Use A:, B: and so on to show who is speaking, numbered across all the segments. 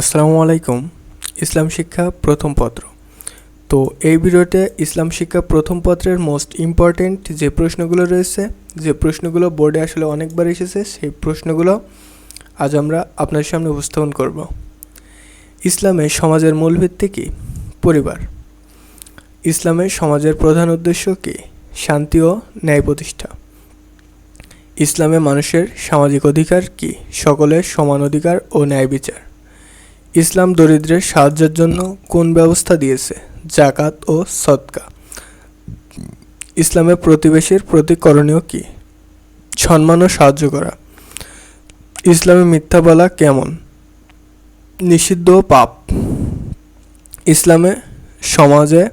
A: আসসালামু আলাইকুম। ইসলাম শিক্ষা প্রথম পত্র। তো এই ভিডিওতে ইসলাম শিক্ষা প্রথম পত্রের মোস্ট ইম্পর্টেন্ট যে প্রশ্নগুলো রয়েছে, যে প্রশ্নগুলো বোর্ডে আসলে অনেকবার এসেছে, সেই প্রশ্নগুলো আজ আমরা আপনার সামনে উপস্থাপন করব। ইসলামে সমাজের মূল ভিত্তি কী? পরিবার। ইসলামের সমাজের প্রধান উদ্দেশ্য কী? শান্তি ও ন্যায় প্রতিষ্ঠা। ইসলামে মানুষের সামাজিক অধিকার কী? সকলের সমান অধিকার ও ন্যায় বিচার। ইসলাম দরিদ্রের সাহায্যের জন্য কোন ব্যবস্থা দিয়েছে? জাকাত ও সদকা। ইসলামের প্রতিবেশীর প্রতি করণীয় কী? সম্মান ও সাহায্য করা। ইসলামে মিথ্যা বলা কেমন? নিষিদ্ধ পাপ। ইসলামে সমাজে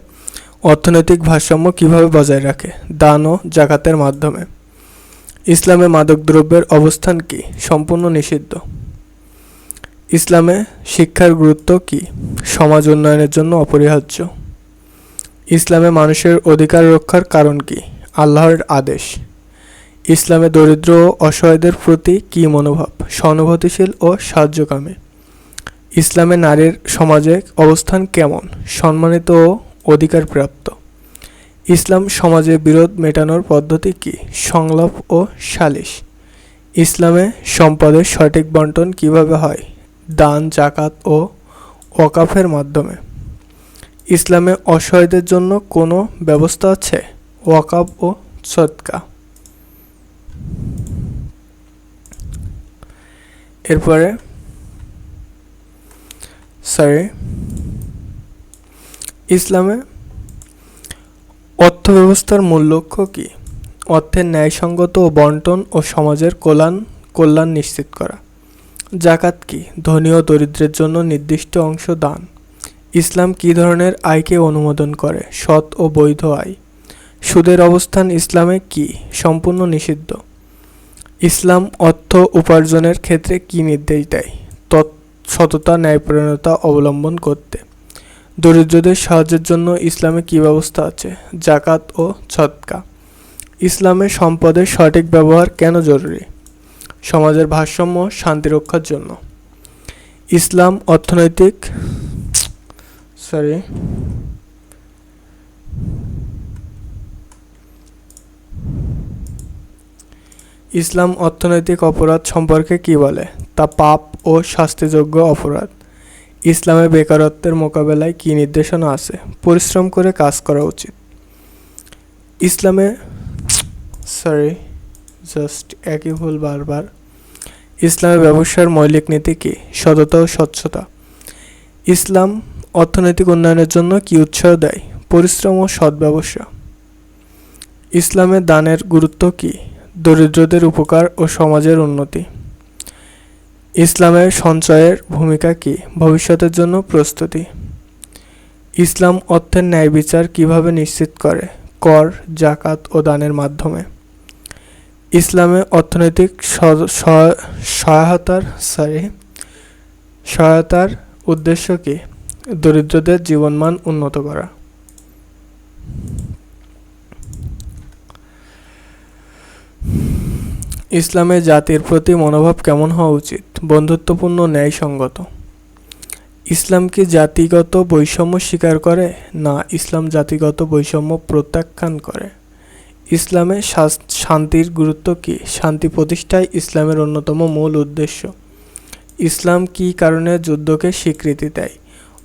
A: অর্থনৈতিক ভারসাম্য কীভাবে বজায় রাখে? দান ও জাকাতের মাধ্যমে। ইসলামে মাদকদ্রব্যের অবস্থান কি? সম্পূর্ণ নিষিদ্ধ। ইসলামে শিক্ষার গুরুত্ব কি? সমাজ উন্নয়নের জন্য অপরিহার্য। ইসলামে মানুষের অধিকার রক্ষার কারণ কি? আল্লাহর আদেশ। ইসলামে দরিদ্র ও অসহায়দের প্রতি কী মনোভাব? সহানুভূতিশীল ও সাহায্যকামী। ইসলামে নারীর সমাজে অবস্থান কেমন? সম্মানিত ও অধিকারপ্রাপ্ত। ইসলাম সমাজে বিরোধ মেটানোর পদ্ধতি কী? সংলাপ ও সালিশ। ইসলামে সম্পদের সঠিক বন্টন কীভাবে হয়? দান, জাকাত ও ওয়াকাফের মাধ্যমে। ইসলামে অসহায়দের জন্য কোনো ব্যবস্থা আছে? ওয়াকাফ ও সদকা। এরপরে সরি ইসলামে অর্থ ব্যবস্থার মূল লক্ষ্য কী? অর্থের ন্যায়সঙ্গত ও বন্টন ও সমাজের কল্যাণ কল্যাণ নিশ্চিত করা। জাকাত কি? ধনী ও দরিদ্রের জন্য নির্দিষ্ট অংশ দান। ইসলাম কী ধরনের আয়কে অনুমোদন করে? সৎ ও বৈধ আয়। সুদের অবস্থান ইসলামে কি? সম্পূর্ণ নিষিদ্ধ। ইসলাম অর্থ উপার্জনের ক্ষেত্রে কি নির্দেশ দেয়? সততা, ন্যায়পরায়ণতা অবলম্বন করতে। দরিদ্রদের সাহায্যের জন্য ইসলামে কী ব্যবস্থা আছে? জাকাত ও ছৎকা ইসলামের সম্পদের সঠিক ব্যবহার কেন জরুরি? সমাজের ভারসাম্য শান্তি রক্ষার জন্য। ইসলাম অর্থনৈতিক সরি ইসলাম অর্থনৈতিক অপরাধ সম্পর্কে কি বলে? তা পাপ ও শাস্তিযোগ্য অপরাধ। ইসলামে বেকারত্বের মোকাবেলায় কী নির্দেশনা আছে? পরিশ্রম করে কাজ করা উচিত। ইসলামে সরি জাস্ট একই ভুল বারবার। ইসলামে ব্যবসার মৌলিক নীতি কী? সততা ও স্বচ্ছতা। ইসলাম অর্থনৈতিক উন্নয়নের জন্য কি উৎসাহ দেয়? পরিশ্রম ও সৎ ব্যবসা। ইসলামে দানের গুরুত্ব কী? দরিদ্রদের উপকার ও সমাজের উন্নতি। ইসলামের সঞ্চয়ের ভূমিকা কী? ভবিষ্যতের জন্য প্রস্তুতি। ইসলাম অর্থের ন্যায় বিচার কীভাবে নিশ্চিত করে? কর, জাকাত ও দানের মাধ্যমে। ইসলামে অর্থনৈতিক সহায়তার সরি সহায়তার উদ্দেশ্য কি? দরিদ্রদের জীবনমান উন্নত করা। ইসলামে জাতির প্রতি মনোভাব কেমন হওয়া উচিত? বন্ধুত্বপূর্ণ, ন্যায়সঙ্গত। ইসলাম কি জাতিগত বৈষম্য স্বীকার করে? না, ইসলাম জাতিগত বৈষম্য প্রত্যাখ্যান করে। ইসলামে শান্তির গুরুত্ব কী? শান্তি প্রতিষ্ঠাই ইসলামের অন্যতম মূল উদ্দেশ্য। ইসলাম কী কারণে যুদ্ধকে স্বীকৃতি দেয়?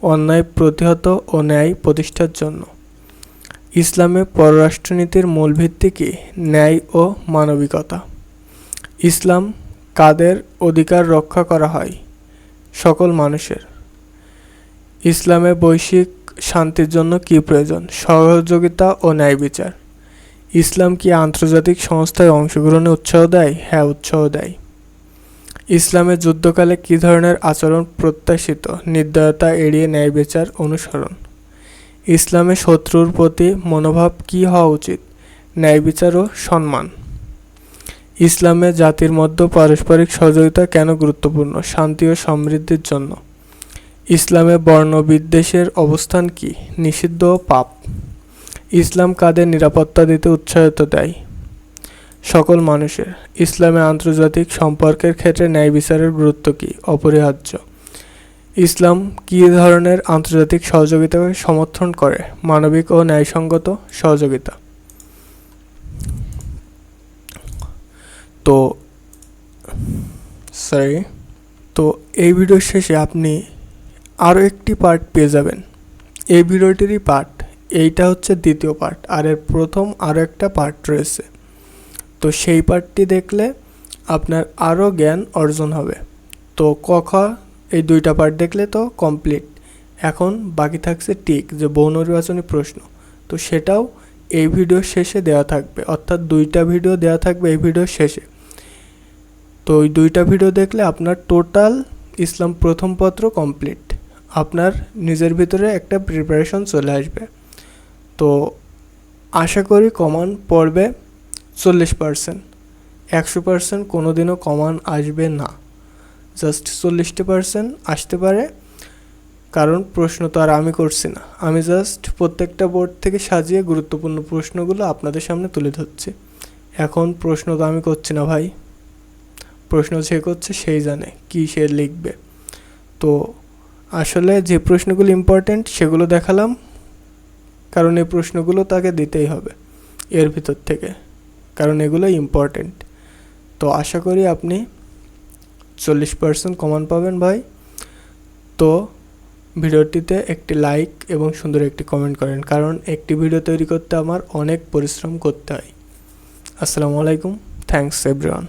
A: অন্যায় প্রতিহত ও ন্যায় প্রতিষ্ঠার জন্য। ইসলামে পররাষ্ট্রনীতির মূল ভিত্তি কী? ন্যায় ও মানবিকতা। ইসলাম কাদের অধিকার রক্ষা করা হয়? সকল মানুষের। ইসলামে বৈশ্বিক শান্তির জন্য কী প্রয়োজন? সহযোগিতা ও ন্যায় বিচার। ইসলাম কি আন্তর্জাতিক সংস্থায় অংশগ্রহণে উৎসাহ দেয়? হ্যাঁ উৎসাহ দেয়। ইসলামে যুদ্ধকালে কী ধরনের আচরণ প্রত্যাশিত? নির্দয়তা এড়িয়ে ন্যায় বিচার অনুসরণ। ইসলামে শত্রুর প্রতি মনোভাব কী হওয়া উচিত? ন্যায় বিচার ও সম্মান। ইসলামে জাতির মধ্যে পারস্পরিক সহযোগিতা কেন গুরুত্বপূর্ণ? শান্তি ও সমৃদ্ধির জন্য। ইসলামে বর্ণবিদ্বেষের অবস্থান কি? নিষিদ্ধ ও পাপ। ইসলাম কাদের নিরাপত্তা দিতে উৎসাহিত দেয়? সকল মানুষের। ইসলামে আন্তর্জাতিক সম্পর্কের ক্ষেত্রে ন্যায় বিচারের গুরুত্ব কী? অপরিহার্য। ইসলাম কী ধরনের আন্তর্জাতিক সহযোগিতাকে সমর্থন করে? মানবিক ও ন্যায়সঙ্গত সহযোগিতা। তো সরি তো এই ভিডিওর শেষে আপনি আরও একটি পার্ট পেয়ে যাবেন। এই ভিডিওটিরই পার্ট এইটা হচ্ছে দ্বিতীয় পার্ট আর এর প্রথম আরও একটা পার্ট রয়েছে। তো সেই পার্টটি দেখলে আপনার আরও জ্ঞান অর্জন হবে। তো ক, খ, এই দুইটা পার্ট দেখলে তো কমপ্লিট এখন বাকি থাকছে টিক যে বহু নির্বাচনী প্রশ্ন। তো সেটাও এই ভিডিও শেষে দেওয়া থাকবে, অর্থাৎ দুইটা ভিডিও দেওয়া থাকবে এই ভিডিও শেষে। তো ওই দুইটা ভিডিও দেখলে আপনার টোটাল ইসলাম প্রথম পত্র কমপ্লিট আপনার নিজের ভিতরে একটা প্রিপারেশন চলে আসবে। তো আশা করি কমান পড়বে চল্লিশ পার্সেন্ট একশো পার্সেন্ট কোনো দিনও কমান আসবে না। জাস্ট চল্লিশটি পার্সেন্ট আসতে পারে। কারণ প্রশ্ন তো আর আমি করছি না। আমি জাস্ট প্রত্যেকটা বোর্ড থেকে সাজিয়ে গুরুত্বপূর্ণ প্রশ্নগুলো আপনাদের সামনে তুলে ধরছি। এখন প্রশ্ন তো আমি করছি না ভাই। প্রশ্ন সে করছে সেই জানে কি সে লিখবে। তো আসলে যে প্রশ্নগুলো ইম্পর্ট্যান্ট সেগুলো দেখালাম। কারণ এই প্রশ্নগুলো তাকে দিতেই হবে, এর ভিতর থেকে, কারণ এগুলো ইম্পর্ট্যান্ট তো আশা করি আপনি চল্লিশ পার্সেন্ট কমান পাবেন ভাই। তো ভিডিওটিতে একটি লাইক এবং সুন্দর একটি কমেন্ট করেন, কারণ একটি ভিডিও তৈরি করতে আমার অনেক পরিশ্রম করতে হয়। আসসালামু আলাইকুম থ্যাংকস এভরিওয়ান